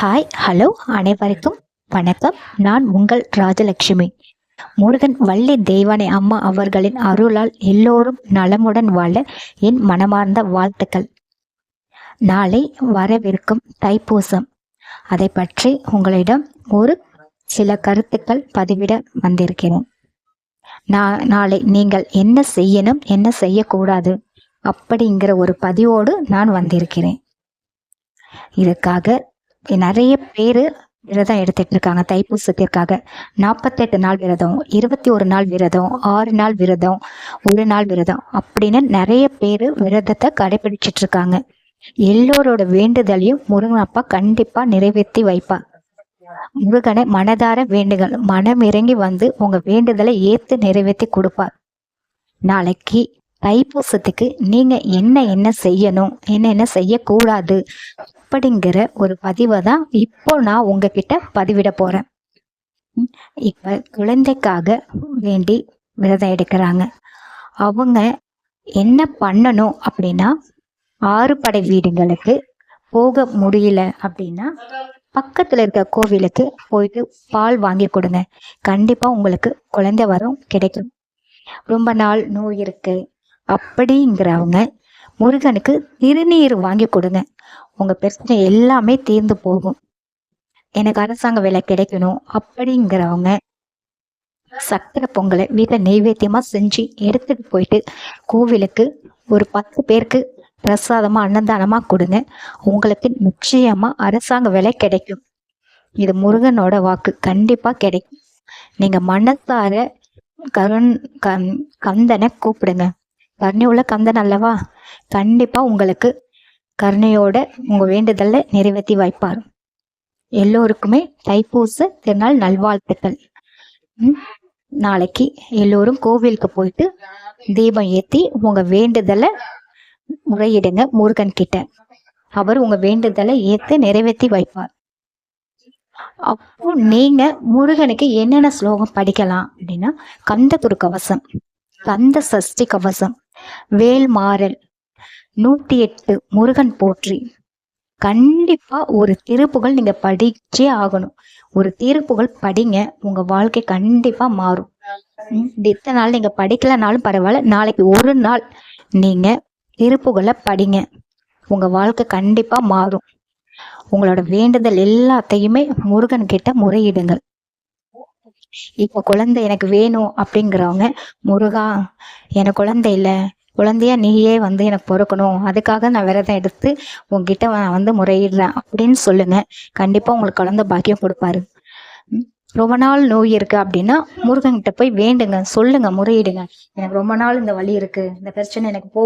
Hi hello அனைவருக்கும் வணக்கம். நான் உங்கள் ராஜலட்சுமி. முருகன் வள்ளி தெய்வானை அம்மா அவர்களின் அருளால் எல்லோரும் நலமுடன் வாழ என் மனமார்ந்த வாழ்த்துக்கள். நாளை வரவிருக்கும் தைப்பூசம். அதை பற்றி உங்களிடம் ஒரு சில கருத்துக்கள் பதிவிட வந்திருக்கிறேன். நான் நாளை நீங்கள் என்ன செய்யணும் என்ன செய்யக்கூடாது அப்படிங்கிற ஒரு பதிவோடு நான் வந்திருக்கிறேன். இதுக்காக நிறைய பேர் விரதம் எடுத்துட்டு இருக்காங்க தைப்பூசத்திற்காக. நாற்பத்தெட்டு நாள் விரதம் இருபத்தி ஒரு நாள் விரதம் ஆறு நாள் விரதம் ஒரு நாள் விரதம் அப்படின்னு நிறைய பேர் விரதத்தை கடைபிடிச்சிட்டு இருக்காங்க. எல்லோரோட வேண்டுதலையும் முருகன் அப்பா கண்டிப்பா நிறைவேற்றி வைப்பார் முருகனை மனதார வேண்டுகள் மனம் இறங்கி வந்து உங்க வேண்டுதலை ஏத்து நிறைவேற்றி கொடுப்பார். நாளைக்கு தைப்பூசத்துக்கு நீங்கள் என்ன என்ன செய்யணும் என்ன என்ன செய்யக்கூடாது அப்படிங்கிற ஒரு பதிவை தான் இப்போ நான் உங்ககிட்ட பதிவிட போகிறேன் இப்போ குழந்தைக்காக வேண்டி விரதம் எடுக்கிறாங்க. அவங்க என்ன பண்ணணும் அப்படின்னா ஆறு படை வீடுகளுக்கு போக முடியல அப்படின்னா பக்கத்தில் இருக்க கோவிலுக்கு போயிட்டு பால் வாங்கி கொடுங்க. கண்டிப்பாக உங்களுக்கு குழந்தை வரும் கிடைக்கும். ரொம்ப நாள் நோய் இருக்குது அப்படிங்கிறவங்க முருகனுக்கு திருநீர் வாங்கி கொடுங்க. உங்க பிரச்சனை எல்லாமே தீர்ந்து போகும். எனக்கு அரசாங்க வேலை கிடைக்கணும் அப்படிங்கிறவங்க சக்கரை பொங்கலை வீட்டில் நெய்வேத்தியமா செஞ்சு எடுத்துட்டு போயிட்டு கோவிலுக்கு ஒரு பத்து பேருக்கு பிரசாதமா அன்னதானமா கொடுங்க. உங்களுக்கு நிச்சயமா அரசாங்க வேலை கிடைக்கும். இது முருகனோட வாக்கு. கண்டிப்பா கிடைக்கும். நீங்க மனசார கருண் கந்தனை கூப்பிடுங்க. கருணை உள்ள கந்தன் அல்லவா? கண்டிப்பா உங்களுக்கு கருணையோட உங்க வேண்டுதலை நிறைவேற்றி வைப்பார். எல்லோருக்குமே தைப்பூச திருநாள் நல்வாழ்த்துக்கள். நாளைக்கு எல்லோரும் கோவிலுக்கு போயிட்டு தீபம் ஏத்தி உங்க வேண்டுதலை முறையிடுங்க முருகன் கிட்ட. அவர் உங்க வேண்டுதலை ஏத்து நிறைவேற்றி வைப்பார். அப்போ நீங்க முருகனுக்கு என்னென்ன ஸ்லோகம் படிக்கலாம் அப்படின்னா கந்த துரு கவசம் கந்த சஷ்டி கவசம் வேல் மாறல் நூத்தி எட்டு முருகன் போற்றி. கண்டிப்பா ஒரு திருப்புகள் நீங்க படிச்சே ஆகணும். ஒரு திருப்புகள் படிங்க உங்க வாழ்க்கை கண்டிப்பா மாறும். இத்தனை நாள் நீங்க படிக்கலனாலும் பரவாயில்ல நாளைக்கு ஒரு நாள் நீங்க திருப்புகளை படிங்க. உங்க வாழ்க்கை கண்டிப்பா மாறும். உங்களோட வேண்டுதல் எல்லாத்தையுமே முருகன் கிட்ட முறையிடுங்கள். இப்போ குழந்தை எனக்கு வேணும் அப்படிங்கிறவங்க முருகா எனக்கு குழந்தை இல்லை. குழந்தையா நீயே வந்து எனக்கு பொறுக்கணும். அதுக்காக நான் விரதம் எடுத்து உங்ககிட்ட நான் வந்து முறையிடுறேன் அப்படின்னு சொல்லுங்க. கண்டிப்பா உங்களுக்கு குழந்தை பாக்கியம் கொடுப்பாரு. ரொம்ப நாள் நோய் இருக்கு அப்படின்னா முருகன்கிட்ட போய் வேண்டுங்க. சொல்லுங்க முறையிடுங்க. எனக்கு ரொம்ப நாள் இந்த வழி இருக்கு. இந்த பிரச்சனை எனக்கு போ